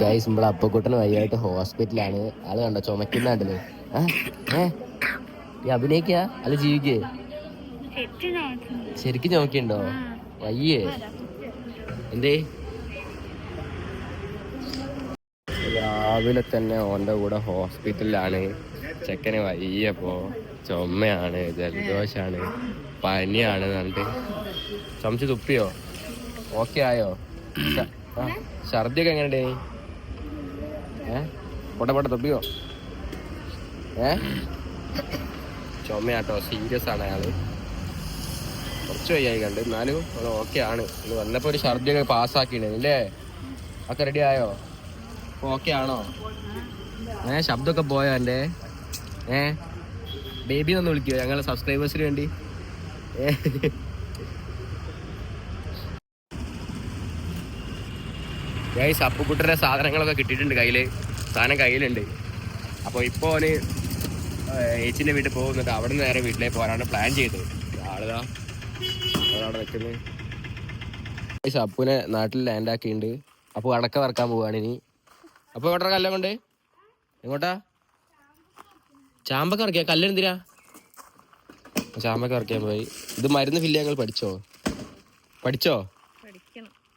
Guys നമ്മളെ അപ്പക്കൂട്ടന് വയ്യായിട്ട് ഹോസ്പിറ്റലാണ്. ആൾ കണ്ടോ? ചുമക്കുന്നുണ്ടല്ലേ? ഏ? ഈ അഭിനയിക്ക? അല്ല ജീവിക്കേ? ശരിക്കും ചുമക്കുണ്ടോ വയ്യേ. എന്തേ? രാവിലെ തന്നെ ഓന്റെ കൂടെ ഹോസ്പിറ്റലിലാണ്. ചെക്കന് വയ്യപ്പോ ചുമയാണ് ജലദോഷാണ് പനിയാണ് എന്നിട്ട് ചുമച്ച് തുപ്പിയോ? ഓക്കെ ആയോ? ഛർദിയൊക്കെ എങ്ങനെയുണ്ട്? ഏ? പൊട്ടെ തുപ്പിയോ? ഏ? ചുമയാട്ടോ സീരിയസ് ആണ് അയാൾ. കുറച്ച് വയ്യായി കണ്ട്. എന്നാലും ഓക്കെ ആണ്. ഇത് വന്നപ്പോ ഒരു ഛർദിയൊക്കെ പാസ്സാക്കിണ് അല്ലേ? ഒക്കെ റെഡി ആയോ? ഓക്കെ ആണോ? ഏ ശബ്ദമൊക്കെ പോയോ എന്റെ ഏ? ബേബി ഒന്ന് വിളിക്കുമോ ഞങ്ങളെ സബ്സ്ക്രൈബേഴ്സിന് വേണ്ടി? ഏ? ഗൈസ് അപ്പുക്കുട്ടരെ സാധനങ്ങളൊക്കെ കിട്ടിയിട്ടുണ്ട് കയ്യിൽ സാധനം കയ്യിലുണ്ട്. അപ്പോൾ ഇപ്പോൾ അവന് ഏച്ചിന്റെ വീട്ടിൽ പോകുന്നുണ്ട് അവിടെ നിന്ന് നേരെ വീട്ടിലേക്ക് പോകാനാണ് പ്ലാൻ ചെയ്തത്. ആളുതാ. അവിടെ നിൽക്കുന്നത് ഗൈസ് അപ്പുനെ നാട്ടിൽ ലാൻഡ് ആക്കിയിട്ടുണ്ട്. അപ്പോൾ അടക്ക വറക്കാൻ പോവുകയാണ് ഇനി. അപ്പോൾ എവിടെ കല്ല കൊണ്ട്? എങ്ങോട്ടാ? ചാമ്പക്ക ഇറക്കിയാ കല്ലെന്തിരാ ചാമ്പൊക്കെ ഇറക്കിയാൻ പോയി. ഇത് മരുന്ന് ഫില്ല് ഞങ്ങൾ പഠിച്ചോ? പഠിച്ചോ?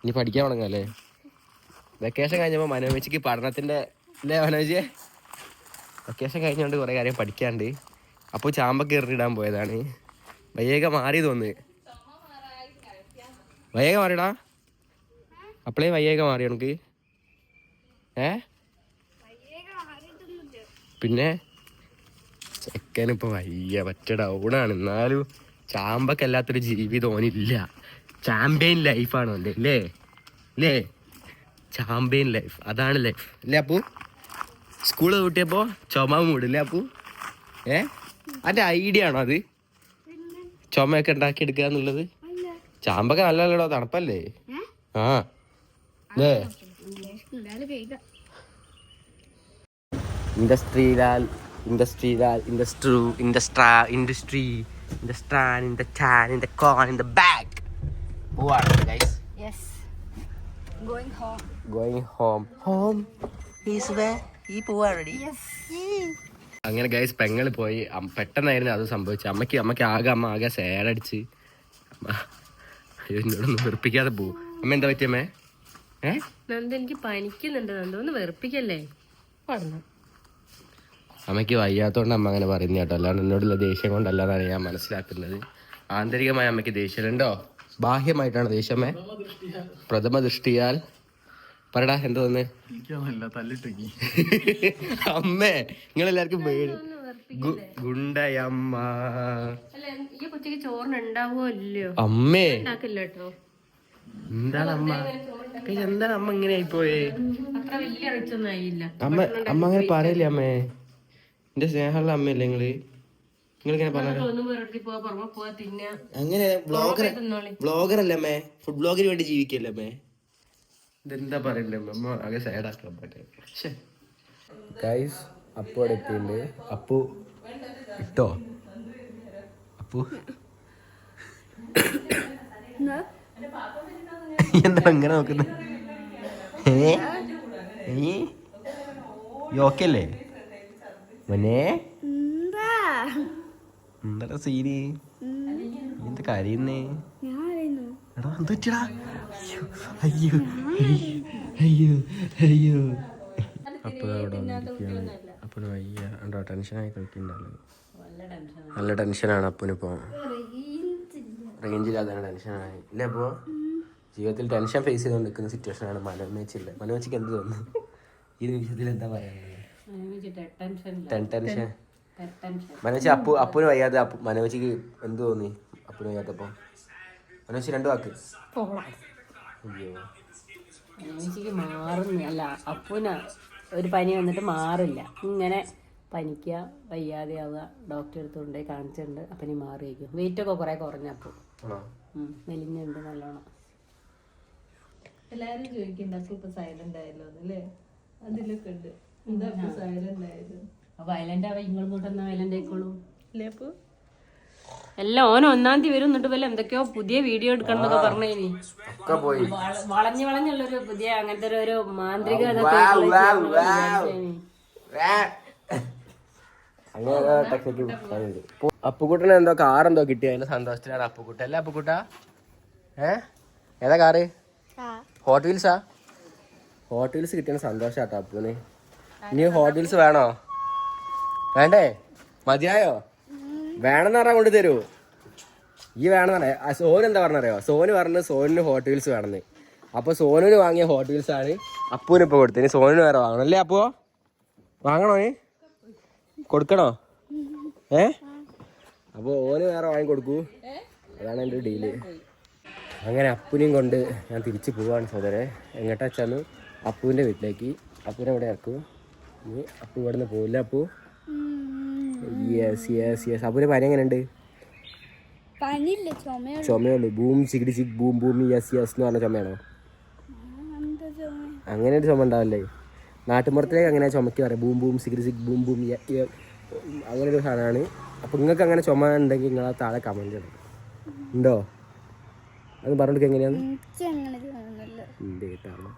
ഇനി പഠിക്കാൻ തുടങ്ങാല്ലേ വെക്കേഷൻ കഴിഞ്ഞപ്പോൾ മനോമിച്ചിക്ക് പഠനത്തിന്റെ അല്ലേ മനോജിയെ? വെക്കേഷൻ കഴിഞ്ഞുകൊണ്ട് കുറേ കാര്യം പഠിക്കാണ്ട്. അപ്പോൾ ചാമ്പൊക്കെ എറിഞ്ഞിടാൻ പോയതാണ്. വയ്യേക മാറി തോന്നുന്നു വയ്യേക മാറിടാ. അപ്പളേ വയ്യേക മാറി നമുക്ക് ഏ? പിന്നെ? ചെക്കനിപ്പോൾ വയ്യ. പറ്റ ഡൗണാണ്. എന്നാലും ചാമ്പക്കല്ലാത്തൊരു ജീവിതം ഓനില്ല. ചാമ്പ്യൻ ലൈഫാണ് ഓന്റെ അല്ലേ? അല്ലേ? Champion life. അതാണ് ലൈഫ്. അല്ലേ അപ്പു? സ്കൂൾ കൂട്ടിയപ്പോ ചുമ മൂടില്ലേ അപ്പു? ഏ? അന്റെ ഐഡിയ ആണോ അത്? ചുമയൊക്കെ ഉണ്ടാക്കിയെടുക്കുക എന്നുള്ളത്? ചാമ്പൊക്കെ നല്ലല്ലോ തണുപ്പല്ലേ? ആ. അല്ലേ ഇൻഡസ്ട്രിയിലാൽ ഇൻഡസ്ട്രിയിലാൽ ഇൻഡസ്ട്രു ഇൻഡസ്ട്രാ ഇൻഡസ്ട്രി ഇൻഡസ്ട്രാൻ ഇൻ ദ ടാൻ ഇൻ ദ കോൺ ഇൻ ദ ബാക്ക് പോവാണ്. Going home. Going home. Home is way ഈ already. Yes. അങ്ങനെ ഗൈസ് പെങ്ങൾ പോയി. പെട്ടെന്നായിരുന്നു അത് സംഭവിച്ചത്. അമ്മയ്ക്ക് അമ്മയ്ക്ക് ആകെ അമ്മ ആകെ സേഡടിച്ച് അയ്യോ എന്നോടൊന്നും വെറുപ്പിക്കാതെ പോവും. അമ്മ എന്താ പറ്റിയമ്മേ ഏ? നന്ദ എനിക്ക് പനിക്കുന്നുണ്ട് നന്ദ. ഒന്ന് വെറുപ്പിക്കല്ലേ? പറഞ്ഞു. അമ്മയ്ക്ക് വയ്യാത്തോണ്ട് അമ്മ അങ്ങനെ പറയുന്ന കേട്ടോ. അല്ലാണ്ട് എന്നോടുള്ള ദേഷ്യം കൊണ്ടല്ലാതാണ് ഞാൻ മനസ്സിലാക്കുന്നത്. ആന്തരികമായ അമ്മയ്ക്ക് ദേഷ്യമുണ്ടോ? ബാഹ്യമായിട്ടാണ് ദേഷ്യമേ. പ്രഥമ ദൃഷ്ടിയാൽ. പറടാ എന്താ തന്നെ? അമ്മേ നിങ്ങൾ എല്ലാവർക്കും ഗു- ഗുണ്ടയമ്മ. അമ്മേ. എന്താണ് അമ്മ എന്താണ് അമ്മ ഇങ്ങനെ ആയിപ്പോയേ അത്ര വലിയ റിച്ചൊന്നും അമ്മ അമ്മ അങ്ങനെ പറയില്ലേ അമ്മേ? എന്റെ സ്നേഹമുള്ള അമ്മയല്ലേ നിങ്ങൾ? നിങ്ങളിങ്ങനെ പറഞ്ഞ അങ്ങനെ ബ്ലോഗർ ബ്ലോഗർ അല്ലേ അമ്മേ? ഫുഡ് ബ്ലോഗിന് വേണ്ടി ജീവിക്കല്ലേ അമ്മേ? ഇതെന്താ പറയണ്ടേ അമ്മ? പറ്റേ. ഗൈസ് അപ്പു അവിടെ എത്തിയിട്ടുണ്ട്. അപ്പു ഇട്ടോ? അപ്പു. എന്താ അങ്ങനെ നോക്കുന്നത് ഏ? ഓക്കെ അല്ലേ മോനെ? എന്താ? സീന്? എന്താ കരയുന്നേ? എടാ എന്ത് പറ്റിയടാ? അയ്യോ അയ്യോ അയ്യോ അയ്യോ. അപ്പോൾ അവിടെ അപ്പന് വയ്യ. ഉണ്ടോ ടെൻഷനായി കളിക്കുന്നുണ്ടല്ലോ. നല്ല ടെൻഷനാണ് അപ്പനിപ്പോ റേഞ്ചില്ലാതെ ടെൻഷനായി ഇല്ല അപ്പോൾ ജീവിതത്തിൽ ടെൻഷൻ ഫേസ് ചെയ്തുകൊണ്ട് നിൽക്കുന്ന സിറ്റുവേഷൻ ആണ് മനോമേച്ചില്ല മനോമേച്ചിക്ക് എന്ത് തോന്നുന്നു? ഈ നിമിഷത്തിൽ എന്താ പറയുന്നത് tension ten tension tension Manoj Appu അപ്പുന് വയ്യാതെ അപ്പു മനോജിക്ക് എന്ത് തോന്നി? അപ്പുന് വയ്യാത്തപ്പോ? മനോജ് രണ്ടു വാക്ക്. അയ്യോ. മനോജിക്ക് മാറുന്നില്ല അപ്പുന ഒരു പനി വന്നിട്ട് മാറില്ല. ഇങ്ങനെ പനിക്കുക വയ്യാതെയാവുക ഡോക്ടറെ ഡോക്ടർ എടുത്തുകൊണ്ട് കാണിച്ചിട്ടുണ്ട്. അപ്പം ഇനി മാറിയേക്കും വെയിറ്റ് ഒക്കെ കുറെ കുറഞ്ഞപ്പോൾ അപ്പു. മെലിഞ്ഞുണ്ട് നല്ലോണം. എല്ലാരും ചോദിക്കണ്ട അപ്പൊ ഇപ്പൊ സൈലന്റ് ആയല്ലോ അല്ലേ? അതിലൊക്കെ ഉണ്ട്. എന്താ സൈലന്റ് ആയത്? വയലന്റ് ആവാ ഇങ്ങളും കൂട്ടൊന്ന് വയലന്റ് ആയിക്കോളൂ. അല്ലേ അപ്പൊ എല്ലാം ഓൻ ഒന്നാം തീയതി വരും എന്നിട്ട് വല്ല എന്തൊക്കെയോ പുതിയ വീഡിയോ എടുക്കണം എന്നൊക്കെ പറഞ്ഞു ഇനി. ഒക്കെ പോയി. വളഞ്ഞു വളഞ്ഞ് വളഞ്ഞുള്ളൊരു പുതിയ അങ്ങനത്തെ ഒരു- ഒരു മാന്ത്രിക അപ്പുക്കുട്ടന് എന്തോ കാർ എന്തോ കിട്ടി. അതിന്റെ സന്തോഷത്തിലാണ് അപ്പുക്കുട്ട അല്ല അപ്പുക്കുട്ട ഏ? ഏതാ കാറ് ഹോട്ട് വീൽസാ ഹോട്ട് വീൽസ് കിട്ടിയ സന്തോഷാട്ടോ അപ്പുന് ഇനി ഹോട്ട് വീൽസ് വേണോ? വേണ്ടേ? മതിയായോ? വേണമെന്ന് പറഞ്ഞാൽ കൊണ്ട് തരൂ. ഈ വേണമെന്ന് സോനു സോന് എന്താ പറഞ്ഞറിയോ സോന് പറഞ്ഞു സോനിന് ഹോട്ട് വീൽസ് വേണമെന്ന്. അപ്പൊ സോനുവിന് വാങ്ങിയ ഹോട്ട് വീൽസ് ആണ് അപ്പൂന് ഇപ്പൊ കൊടുത്തത്. സോനിന് വേറെ വാങ്ങണം. അല്ലേ അപ്പോ വാങ്ങണോ കൊടുക്കണോ? ഏ? അപ്പൊ ഓന് വേറെ വാങ്ങി കൊടുക്കൂ. അതാണ് എന്റെ ഡീൽ. അങ്ങനെ അപ്പുനെയും കൊണ്ട് ഞാൻ തിരിച്ചു പോവാണ് സോദരെ എങ്ങോട്ടാ വെച്ചാന്ന് അപ്പുവിന്റെ വീട്ടിലേക്ക്. അപ്പുവിനെ ഇവിടെ ഇറക്കും. ഇനി അപ്പു ഇവിടെ നിന്ന് പോവില്ല അപ്പു? യെസ് യെസ് യെസ് അപ്പൂരെ പനി എങ്ങനെയുണ്ട്? ചുമയുള്ളൂ. ബൂം ചികിടി ചിക് ബൂം ബൂം യെസ് യെസ് എന്ന് പറഞ്ഞ ചുമയാണോ? എന്താ അങ്ങനെ ഒരു ചുമ ഉണ്ടാവല്ലേ? നാട്ടുമ്പുറത്തിലേക്ക് അങ്ങനെ ചുമക്ക് പറയാം. ബൂം ബൂം സിഗിരി സിഗ് ബൂം ബൂം അങ്ങനെ ഒരു സാധനമാണ്. അപ്പം നിങ്ങൾക്ക് അങ്ങനെ ചുമ ഉണ്ടെങ്കിൽ നിങ്ങൾ ആ താഴെ കമന്റ് ഇടണം ഉണ്ടോ? അത് പറഞ്ഞിട്ട് എങ്ങനെയാണ് ഉണ്ട് കേട്ടാണ്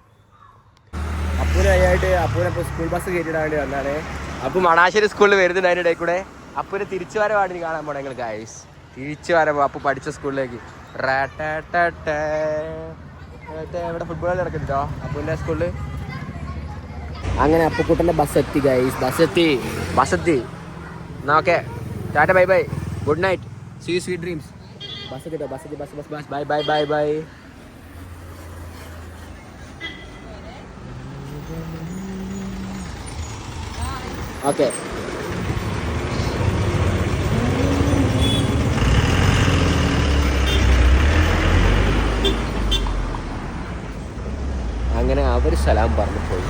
അപ്പൂനെ ആയിട്ട് അപ്പൂനെ സ്കൂൾ ബസ് കയറ്റിടാൻ വേണ്ടി വന്നാണ്. അപ്പോൾ മണാശ്ശേരി സ്കൂളിൽ വരുന്നുണ്ട് അതിന്റെ ഇടയിൽ കൂടെ. അപ്പൂനെ തിരിച്ചു വരവാണ് ഇനി കാണാൻ പോണേ നിങ്ങൾ ഗൈസ് തിരിച്ചു വരവ് അപ്പോൾ പഠിച്ച സ്കൂളിലേക്ക് ഇവിടെ ഫുട്ബോൾ നടക്കുന്നുണ്ടോ അപ്പൂന്റെ സ്കൂളിൽ അങ്ങനെ അപ്പുക്കുട്ടന്റെ ബസ് എത്തി ഗൈസ് ബസ് എത്തി. ബസ് എത്തി. എന്നാ okay tata bye bye good night see sweet dreams bus എത്തിട്ടോ bus bus bus bus bye bye bye bye okay. അങ്ങനെ അവർ സലാം പറഞ്ഞു പോയി.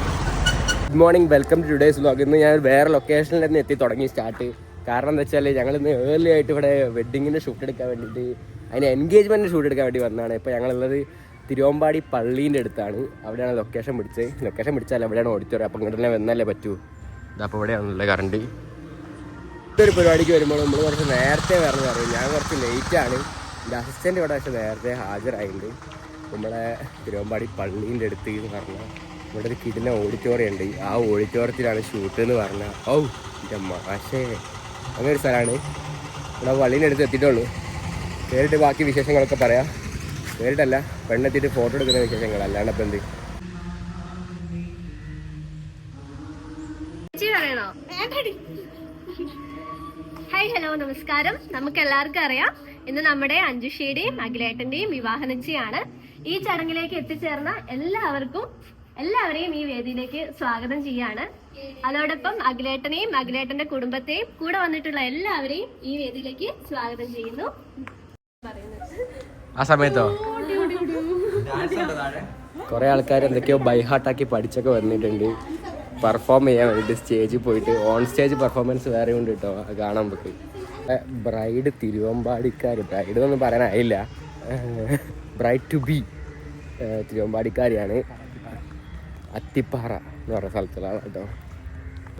Good morning welcome to today's vlog ഇന്ന് ഞാൻ വേറെ ലൊക്കേഷനിൽ നിന്ന് എത്തി തുടങ്ങി സ്റ്റാർട്ട് കാരണം എന്താ വെച്ചാൽ ഞങ്ങൾ ഇന്ന് ഏർലി ആയിട്ട് ഇവിടെ വെഡിങ്ങിന് ഷൂട്ട് എടുക്കാൻ വേണ്ടിയിട്ട് അതിന് എൻഗേജ്മെന്റ് ഷൂട്ട് എടുക്കാൻ വേണ്ടി വന്നതാണ്. ഇപ്പോൾ ഞങ്ങളുള്ളത് തിരുവമ്പാടി പള്ളീന്റെ അടുത്താണ്. അവിടെയാണ് ലൊക്കേഷൻ പിടിച്ചത്. ലൊക്കേഷൻ പിടിച്ചാൽ അവിടെയാണ് ഓഡിറ്റോറിയം അപ്പോൾ ഇങ്ങോട്ടെല്ലാം വന്നാലേ പറ്റൂ? ഇതപ്പോൾ ഇവിടെയാണുള്ള കറണ്ട് ഇതൊരു പരിപാടിക്ക് വരുമ്പോൾ നമ്മൾ കുറച്ച് നേരത്തെ വരണം പറയും. ഞാൻ കുറച്ച് ലേറ്റാണ് എന്റെ അസിസ്റ്റന്റ് ഇവിടെ പക്ഷേ നേരത്തെ ഹാജരായിട്ടുണ്ട് നമ്മുടെ തിരുവമ്പാടി പള്ളീന്റെ അടുത്ത് എന്ന് പറഞ്ഞാൽ ഇവിടെ ഒരു കിടിലൻ ഓഡിറ്റോറിയം ഉണ്ട്. ആ ഓഡിറ്റോറിയത്തിലാണ് ഷൂട്ട് എന്ന് പറഞ്ഞാൽ ഓ എന്റെ മാഷേ. അങ്ങനെ ഒരു സ്ഥലമാണ്. ഇവിടെ പള്ളീന്റെ അടുത്ത് എത്തിയിട്ടുള്ളൂ. നേരിട്ട് ബാക്കി വിശേഷങ്ങളൊക്കെ പറയാം. നേരിട്ടല്ല പെണ്ണെത്തിയിട്ട് ഫോട്ടോ എടുക്കുന്ന വിശേഷങ്ങൾ. അല്ലാണ്ട് ഇപ്പം എന്ത്? ഹായ് ഹലോ നമസ്കാരം. നമുക്ക് എല്ലാവർക്കും അറിയാം. ഇന്ന് നമ്മുടെ അഞ്ജുഷിയുടെയും അഖിലേട്ടന്റെയും വിവാഹ നിശ്ചയാണ് ഈ ചടങ്ങിലേക്ക് എത്തിച്ചേർന്ന എല്ലാവർക്കും എല്ലാവരെയും ഈ വേദിയിലേക്ക് സ്വാഗതം ചെയ്യാണ്. അതോടൊപ്പം അഖിലേട്ടനെയും അഖിലേട്ടന്റെ കുടുംബത്തെയും കൂടെ വന്നിട്ടുള്ള എല്ലാവരെയും ഈ വേദിയിലേക്ക് സ്വാഗതം ചെയ്യുന്നു. ആ സമയത്തോ? കൊറേ ആൾക്കാർ എന്തൊക്കെയോ ബൈഹാർട്ടാക്കി പഠിച്ചൊക്കെ വന്നിട്ടുണ്ട്. പെർഫോം ചെയ്യാൻ വേണ്ടിയിട്ട് സ്റ്റേജിൽ പോയിട്ട് ഓൺ സ്റ്റേജ് പെർഫോമൻസ് വേറെ ഉണ്ട് കേട്ടോ കാണാൻ നമുക്ക്. ബ്രൈഡ് തിരുവമ്പാടിക്കാർ ബ്രൈഡ് എന്നൊന്നും പറയാനായില്ല. ബ്രൈഡ് ടു ബി തിരുവമ്പാടിക്കാരിയാണ്. അത്തിപ്പാറ എന്ന് പറയുന്ന സ്ഥലത്തുള്ള കേട്ടോ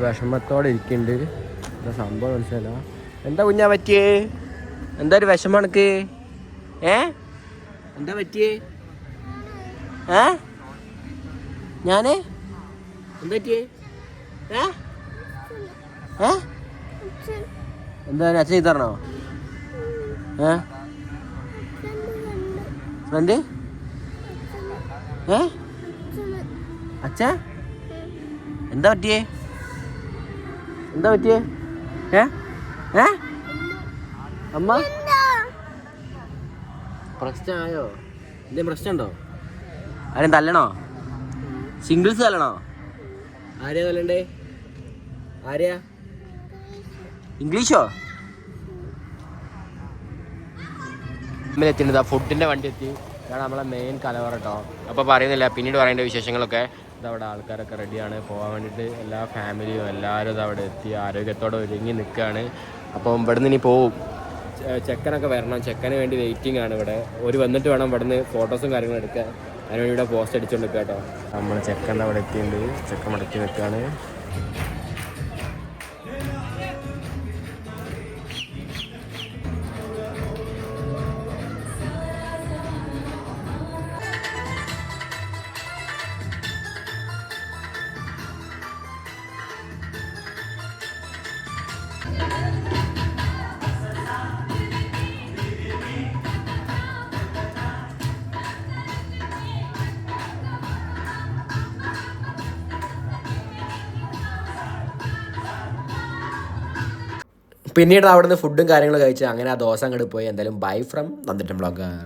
വിഷമത്തോടെ ഇരിക്കുന്നുണ്ട് എന്താ സംഭവം മനസ്സിലല്ല എന്താ കുഞ്ഞാ പറ്റിയേ? എന്താ ഒരു വിഷമം എനക്ക് ഏ? എന്താ പറ്റിയേ? ഏ? ഞാൻ? എന്താ എന്താ അച്ഛൻ തരണോ? ഏ? ഫ്രണ്ട്? അച്ഛ എന്താ പറ്റിയേ? എന്താ പറ്റിയേ? ഏ? അമ്മ? പ്രശ്നമായോ? എന്തെങ്കിലും പ്രശ്നമുണ്ടോ? ആരും തല്ലണോ? സിംഗിൾസ് തല്ലണോ? ആരെയാ കൊല്ലണ്ടേ ആരെയാ? ഇംഗ്ലീഷോ? എത്തിയിട്ടുണ്ട്. ഫുഡിന്റെ വണ്ടി എത്തി. ഇതാണ് നമ്മളെ മെയിൻ കലവറ കേട്ടോ അപ്പോൾ പറയുന്നില്ല പിന്നീട് പറയേണ്ട വിശേഷങ്ങളൊക്കെ. ഇതവിടെ ആൾക്കാരൊക്കെ റെഡിയാണ്. പോകാൻ വേണ്ടിയിട്ട് എല്ലാ ഫാമിലിയും എല്ലാവരും ഇതവിടെ എത്തി. ആരോഗ്യത്തോടെ ഒരുങ്ങി നിൽക്കുകയാണ് അപ്പോൾ ഇവിടുന്ന് ഇനി പോവും. ചെക്കനൊക്കെ വരണം. ചെക്കന് വേണ്ടി വെയിറ്റിംഗ് ആണ് ഇവിടെ. ഒരു വന്നിട്ട് വേണം ഇവിടുന്ന് ഫോട്ടോസും കാര്യങ്ങളും എടുക്കാൻ. ഇവിടെ പോസ്റ്റ് അടിച്ചുകൊണ്ട് നിൽക്കാം കേട്ടോ നമ്മൾ ചെക്കന്റെ അവിടെ എത്തിയിട്ടുണ്ട് ചെക്കൻ മടക്കി നിൽക്കുകയാണ് പിന്നീട് അവിടുന്ന് ഫുഡും കാര്യങ്ങളും കഴിച്ച് അങ്ങനെ ആ ദോശ അങ്ങോട്ട് പോയി. എന്തായാലും ബൈ ഫ്രം നന്ദിട്ടം ബ്ലോഗർ